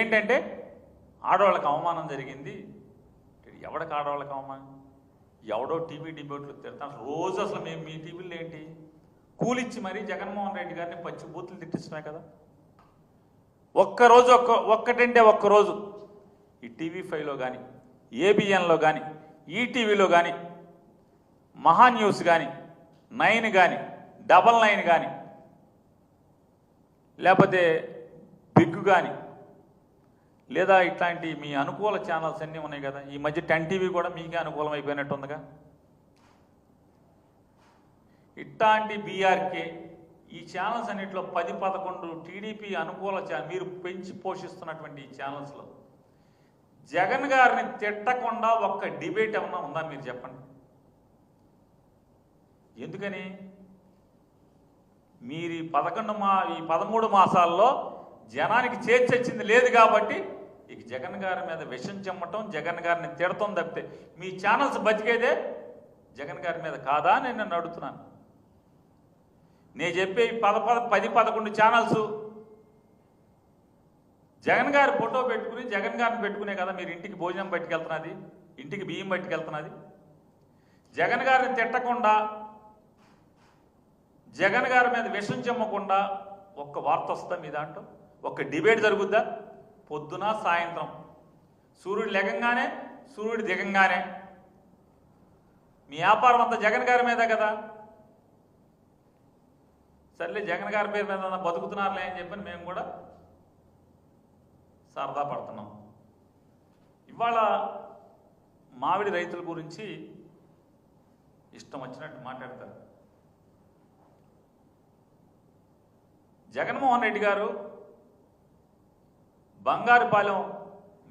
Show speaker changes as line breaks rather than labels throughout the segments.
ఏంటంటే ఆడవాళ్ళకి అవమానం జరిగింది. ఎవడికి ఆడవాళ్ళకి అవమానం? ఎవడో టీవీ డిబేట్లు తిడతాను. రోజు అసలు మేము మీ టీవీలో ఏంటి? కూలిచ్చి మరీ జగన్మోహన్ రెడ్డి గారిని పచ్చి బూతులు తిట్టిస్తున్నాయి కదా. ఒక్కరోజు ఒక్క ఒక్కటంటే ఒక్కరోజు ఈ టీవీ ఫైవ్లో కానీ ఏబిఎన్లో కానీ ఈటీవీలో కానీ మహా న్యూస్ కానీ నైన్ కానీ డబల్ నైన్ కానీ లేకపోతే బిగ్ కానీ లేదా ఇట్లాంటి మీ అనుకూల ఛానల్స్ అన్నీ ఉన్నాయి కదా ఈ మధ్య టెన్ టీవీ కూడా మీకే అనుకూలం అయిపోయినట్టుందిగా ఇట్లాంటి బీఆర్కే ఈ ఛానల్స్ అన్నింటిలో పది పదకొండు టీడీపీ అనుకూల మీరు పెంచి పోషిస్తున్నటువంటి ఈ ఛానల్స్లో జగన్ గారిని తిట్టకుండా ఒక్క డిబేట్ ఏమన్నా ఉందా మీరు చెప్పండి. ఎందుకని? మీరు ఈ పదకొండు మా ఈ పదమూడు మాసాల్లో జనానికి చేర్చొచ్చింది లేదు కాబట్టి ఇక జగన్ గారి మీద విషం చెమ్మటం జగన్ గారిని తిడతాం తప్పితే మీ ఛానల్స్ బతికేదే జగన్ గారి మీద కాదా అని నన్ను అడుగుతున్నాను. నేను చెప్పే ఈ పద పద పది పదకొండు ఛానల్స్ జగన్ గారి ఫోటో పెట్టుకుని జగన్ గారిని పెట్టుకునే కదా మీరు ఇంటికి భోజనం పట్టుకెళ్తున్నది ఇంటికి బియ్యం పట్టుకెళ్తున్నది. జగన్ గారిని తిట్టకుండా జగన్ గారి మీద విషం చెమ్మకుండా ఒక్క వార్త వస్తుందా మీ దాంట్లో? ఒక్క డిబేట్ జరుగుద్దా? పొద్దున సాయంత్రం. సూర్యుడు లెగంగానే సూర్యుడు దిగంగానే. మీ వ్యాపారం అంతా జగన్ గారి మీద కదా? సర్లే జగన్ గారి పేరు మీద బతుకుతున్నారులే అని చెప్పని మేము కూడా సరదా పడుతున్నాం. ఇవాళ మామిడి రైతుల గురించి ఇష్టం వచ్చినట్టు మాట్లాడతారు. జగన్మోహన్ రెడ్డి గారు బంగారుపాలెం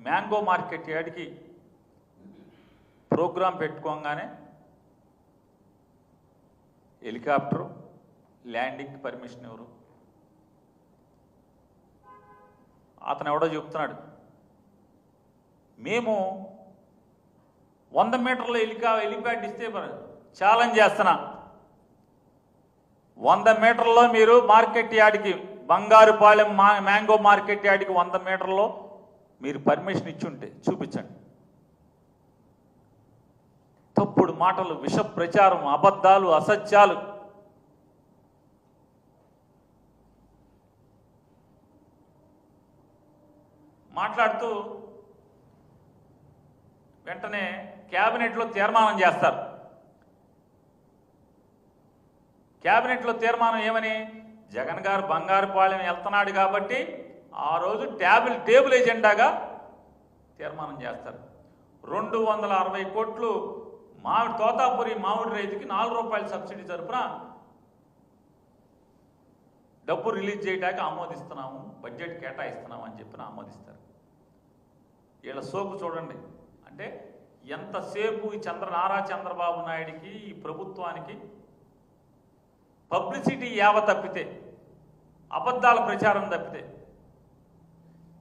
మ్యాంగో మార్కెట్ యార్డ్కి ప్రోగ్రాం పెట్టుకోగానే హెలికాప్టరు ల్యాండింగ్ పర్మిషన్ ఎవరు? అతను ఎవడో చెప్తున్నాడు. మేము వంద మీటర్ల హెలికా హెలిప్యాడ్ ఇస్తే ఛాలెంజ్ చేస్తున్నా. వంద మీటర్లో మీరు మార్కెట్ యార్డ్కి బంగారుపాలెం మా మ్యాంగో మార్కెట్ యార్డ్కి వంద మీటర్లో మీరు పర్మిషన్ ఇచ్చుంటే చూపించండి. తప్పుడు మాటలు విష ప్రచారం అబద్ధాలు అసత్యాలు. మాట్లాడుతూ వెంటనే క్యాబినెట్లో తీర్మానం చేస్తారు. క్యాబినెట్లో తీర్మానం ఏమని? జగన్ గారు బంగారుపాలెం వెళ్తున్నాడు కాబట్టి ఆ రోజు ట్యాబుల్ టేబుల్ ఎజెండాగా తీర్మానం చేస్తారు. రెండు వందల అరవై కోట్లు మామిడి తోతాపురి మామిడి రైతుకి నాలుగు రూపాయల సబ్సిడీ తరఫున డబ్బు రిలీజ్ చేయడానికి ఆమోదిస్తున్నాము బడ్జెట్ కేటాయిస్తున్నాము అని చెప్పిన ఆమోదిస్తారు. వీళ్ళ సోకు చూడండి. అంటే ఎంతసేపు ఈ చంద్ర నారా చంద్రబాబు నాయుడికి ఈ ప్రభుత్వానికి పబ్లిసిటీ యావ తప్పితే అబద్ధాల ప్రచారం తప్పితే.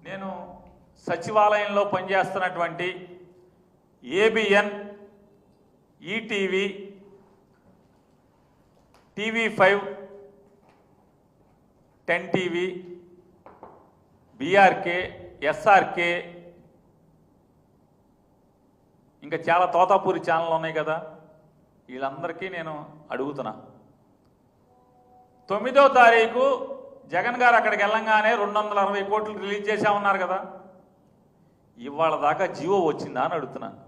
నేను సచివాలయంలో పనిచేస్తున్నటువంటి ABN ETV TV five ten TV BRK SRK ఇంకా చాలా తోతాపూరి ఛానల్ ఉన్నాయి కదా వీళ్ళందరికీ నేను అడుగుతున్నా. తొమ్మిదో తారీఖు జగన్ గారు అక్కడికి వెళ్ళంగానే రెండు వందల అరవై కోట్లు రిలీజ్ చేశామన్నారు కదా. ఇవాళ దాకా జీవో వచ్చిందా అని అడుగుతున్నాను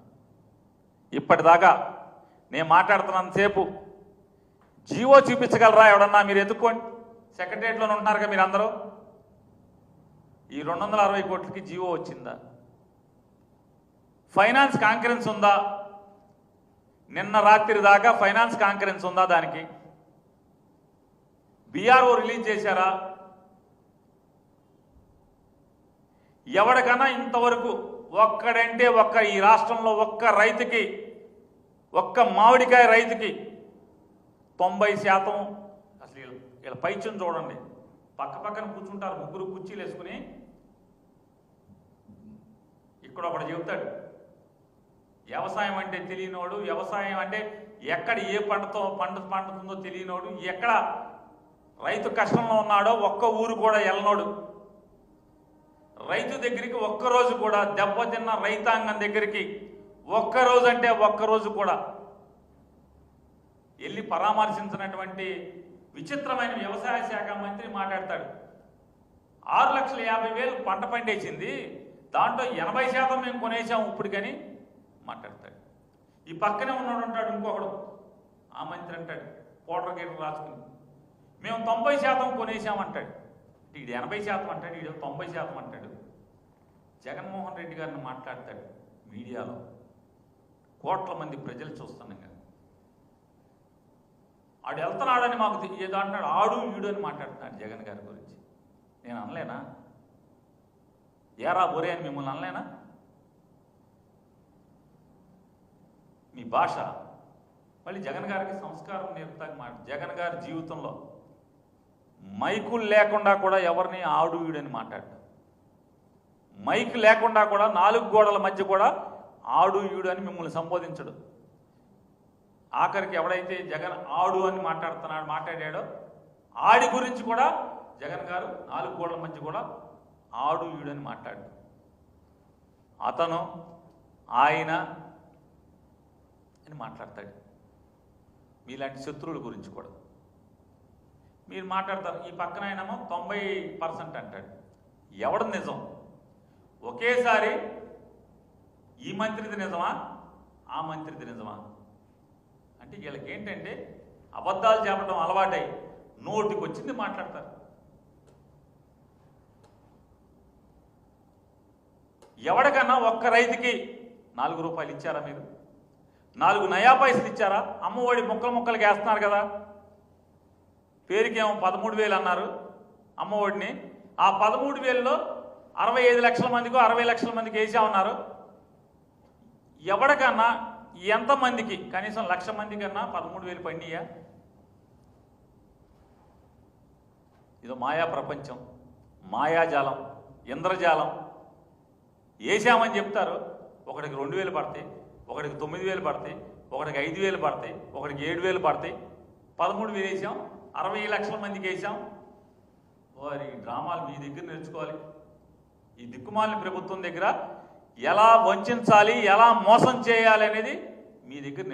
ఇప్పటిదాకా నేను మాట్లాడుతున్నంతసేపు జీవో చూపించగలరా ఎవడన్నా మీరు ఎదుక్కోండి సెక్రటరియట్లోనే ఉంటున్నారు కదా మీరు అందరూ. ఈ రెండు వందల అరవై కోట్లకి జీవో వచ్చిందా? ఫైనాన్స్ కాన్ఫరెన్స్ ఉందా? నిన్న రాత్రి దాకా ఫైనాన్స్ కాన్ఫరెన్స్ ఉందా దానికి? బీఆర్ఓ రిలీజ్ చేశారా? ఎవరికన్నా ఇంతవరకు ఒక్కడంటే ఒక్క ఈ రాష్ట్రంలో ఒక్క రైతుకి ఒక్క మామిడికాయ రైతుకి తొంభై శాతం అసలు వీళ్ళ వీళ్ళ చూడండి. పక్క పక్కన కూర్చుంటారు ముగ్గురు కుర్చీలు వేసుకుని. ఇక్కడ ఒకడు చెబుతాడు వ్యవసాయం అంటే తెలియనోడు వ్యవసాయం అంటే ఎక్కడ ఏ పంటతో పంట పండుతుందో తెలియనోడు ఎక్కడ రైతు కష్టంలో ఉన్నాడో ఒక్క ఊరు కూడా వెళ్ళనోడు రైతు దగ్గరికి ఒక్కరోజు కూడా దెబ్బతిన్న రైతాంగం దగ్గరికి ఒక్కరోజు అంటే ఒక్కరోజు కూడా వెళ్ళి పరామర్శించినటువంటి విచిత్రమైన వ్యవసాయ శాఖ మంత్రి మాట్లాడతాడు. ఆరు లక్షల యాభై వేలు పంట పండేసింది. దాంట్లో ఎనభై శాతం మేము కొనేసాం ఇప్పటికని మాట్లాడతాడు. ఈ పక్కనే ఉన్నాడు ఉంటాడు ఇంకొకడు. ఆ మంత్రి అంటాడు పోటర్ గీటర్ రాసుకుని. మేము తొంభై శాతం కొనేసామంటాడు ఈడు ఎనభై శాతం అంటాడు ఇది తొంభై శాతం అంటాడు. జగన్మోహన్ రెడ్డి గారిని మాట్లాడతాడు మీడియాలో. కోట్ల మంది ప్రజలు చూస్తున్నాం కదా ఆడు వెళ్తున్నాడని మాకు ఏదో అంటున్నాడు ఆడు వీడు అని మాట్లాడుతున్నాడు జగన్ గారి గురించి. నేను అనలేనా? ఏరా బొరే అని మిమ్మల్ని అనలేనా? మీ భాష. మళ్ళీ జగన్ గారికి సంస్కారం నేర్పుతాక మాట జగన్ గారి జీవితంలో. మైకులు లేకుండా కూడా ఎవరిని ఆడు మాట్లాడు మైక్ లేకుండా కూడా నాలుగు గోడల మధ్య కూడా ఆడు ఈడు అని మిమ్మల్ని సంబోధించడు. ఆఖరికి ఎవడైతే జగన్ ఆడు అని మాట్లాడుతున్నాడు మాట్లాడాడో ఆడి గురించి కూడా జగన్ గారు నాలుగు గోడల మధ్య కూడా ఆడు ఈడు అని మాట్లాడు అతను ఆయన అని మాట్లాడతాడు. మీలాంటి శత్రువుల గురించి కూడా. మీరు మాట్లాడతారు ఈ పక్కన ఆయనేమో తొంభై పర్సెంట్ అంటాడు. ఎవడు నిజం? ఒకేసారి ఈ మంత్రిది నిజమా? ఆ మంత్రిది నిజమా? అంటే వీళ్ళకి ఏంటంటే అబద్ధాలు చెప్పడం అలవాటై నోటికి వచ్చింది మాట్లాడతారు. ఎవడికన్నా ఒక్క రైతుకి నాలుగు రూపాయలు ఇచ్చారా మీరు? నాలుగు నయా పైసలు ఇచ్చారా? అమ్మఒడి ముక్కలు ముక్కలకి వేస్తున్నారు కదా. పేరుకేమో పదమూడు వేలు అన్నారు అమ్మఒడిని ఆ పదమూడు వేలలో అరవై ఐదు లక్షల మందికో అరవై లక్షల మందికి వేసామన్నారు ఎవడికన్నా ఎంతమందికి కనీసం లక్ష మంది కన్నా పదమూడు వేలు పండియా ఇదో మాయా ప్రపంచం మాయాజాలం ఇంద్రజాలం. వేసామని చెప్తారు. ఒకడికి రెండు వేలు పడతాయి ఒకడికి తొమ్మిది వేలు పడతాయి ఒకడికి ఐదు వేలు పడతాయి ఒకడికి ఏడు వేలు పడతాయి. పదమూడు వేలు వేసాం అరవై లక్షల మందికి వేసాం వారి డ్రామాలు మీ దగ్గర నేర్చుకోవాలి. ఈ దిక్కుమాలిన ప్రభుత్వం దగ్గర ఎలా వంచాలి ఎలా మోసం చేయాలి అనేది మీ దగ్గర